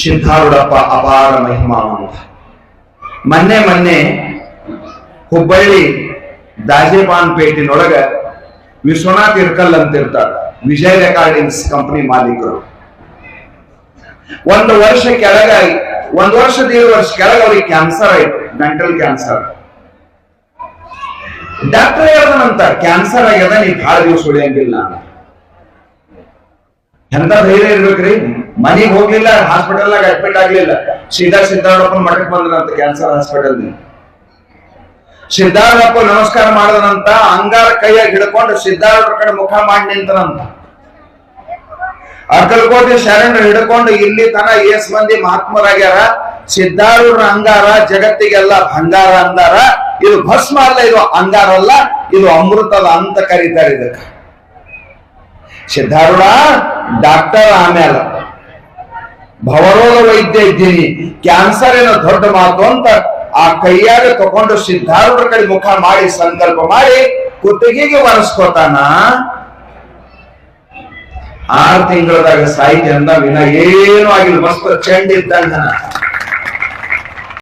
ಸಿದ್ಧಾರೂಢಪ್ಪ ಅಪಾರ ಮಹಿಮಾವಂತ ಮೊನ್ನೆ ಮೊನ್ನೆ ಹುಬ್ಬಳ್ಳಿ ದಾಜೇಬಾನ್ ಪೇಟಿನೊಳಗ ವಿಶ್ವನಾಥ್ ಇರ್ಕಲ್ ಅಂತ ಇರ್ತಾರ ವಿಜಯ್ ರೆಕಾರ್ಡಿಂಗ್ಸ್ ಕಂಪನಿ ಮಾಲೀಕರು. ಒಂದು ವರ್ಷ ಕೆಳಗ ಒಂದು ವರ್ಷ ದೇಡ್ ವರ್ಷ ಕೆಳಗ ಅವ್ರಿಗೆ ಕ್ಯಾನ್ಸರ್ ಆಯ್ತು, ಮೆಂಟಲ್ ಕ್ಯಾನ್ಸರ್. ಡಾಕ್ಟರ್ ಹೇಳ್ದನಂತ, ಕ್ಯಾನ್ಸರ್ ಆಗ್ಯದ, ನೀ ಬಹಳ ದಿವಸ ಉಳಿಯಂಗಿಲ್ಲ ಅಂತ. ಎಂತ ಧೈರ್ಯ ಇರ್ಬೇಕ್ರಿ? ಮನೆಗೆ ಹೋಗ್ಲಿಲ್ಲ ಹಾಸ್ಪಿಟಲ್ ಅಡ್ಮಿಟ್ ಆಗ್ಲಿಲ್ಲ. ಸೀದಾ ಸಿದ್ಧಾರೂಢಪ್ಪನ ಮಠಕ್ಕೆ ಬಂದ್ರಂತ ಕ್ಯಾನ್ಸರ್ ಹಾಸ್ಪಿಟಲ್ ಸಿದ್ಧಾರೂಢಪ್ಪ ನಮಸ್ಕಾರ ಮಾಡದನಂತ ಅಂಗಾರ ಕೈಯಾಗಿ ಹಿಡ್ಕೊಂಡು ಸಿದ್ಧಾರೂಢರ ಕಡೆ ಮುಖ ಮಾಡಿ ನಿಂತನಂತ. ಅಕ್ಕಲಕೋಟೆ ಶರಣರು ಹಿಡ್ಕೊಂಡು ಇಲ್ಲಿ ತನ ಎಸ್ ಮಂದಿ ಮಹಾತ್ಮರಾಗ್ಯಾರ. ಸಿದ್ಧಾರೂಢರ ಅಂಗಾರ ಜಗತ್ತಿಗೆಲ್ಲ ಭಂಗಾರ ಅಂದಾರ ಇದು ಭಸ್ಮ ಅಲ್ಲ, ಇದು ಅಂಗಾರ ಅಲ್ಲ, ಇದು ಅಮೃತದ ಅಂತ ಕರೀತಾರೆ ಇದಕ್ಕೆ. ಸಿದ್ಧಾರೂಢ ಡಾಕ್ಟರ್ ಆಮೇಲೆ. ಭವರೋಗ ವೈದ್ಯ ಇದ್ದೀನಿ. ಕ್ಯಾನ್ಸರ್ ಏನೋ ದೊಡ್ಡ ಮಾತು ಅಂತ ಆ ಕೈಯಾಗ ತಕೊಂಡು ಸಿದ್ಧಾರೂಢರ ಕಡೆ ಮುಖ ಮಾಡಿ, ಸಂಕಲ್ಪ ಮಾಡಿ ಕುತ್ತಿಗೆಗೆ ಒರೆಸ್ಕೋತಾನ. ಆರು ತಿಂಗಳದಾಗ ಸಾಹಿತ್ಯ ಅಂದ ವಿನ ಏನು ಆಗಿಲ್ಲ. ಮಸ್ತ್ ಚೆಂಡ್ ಇದ್ದಂಗ.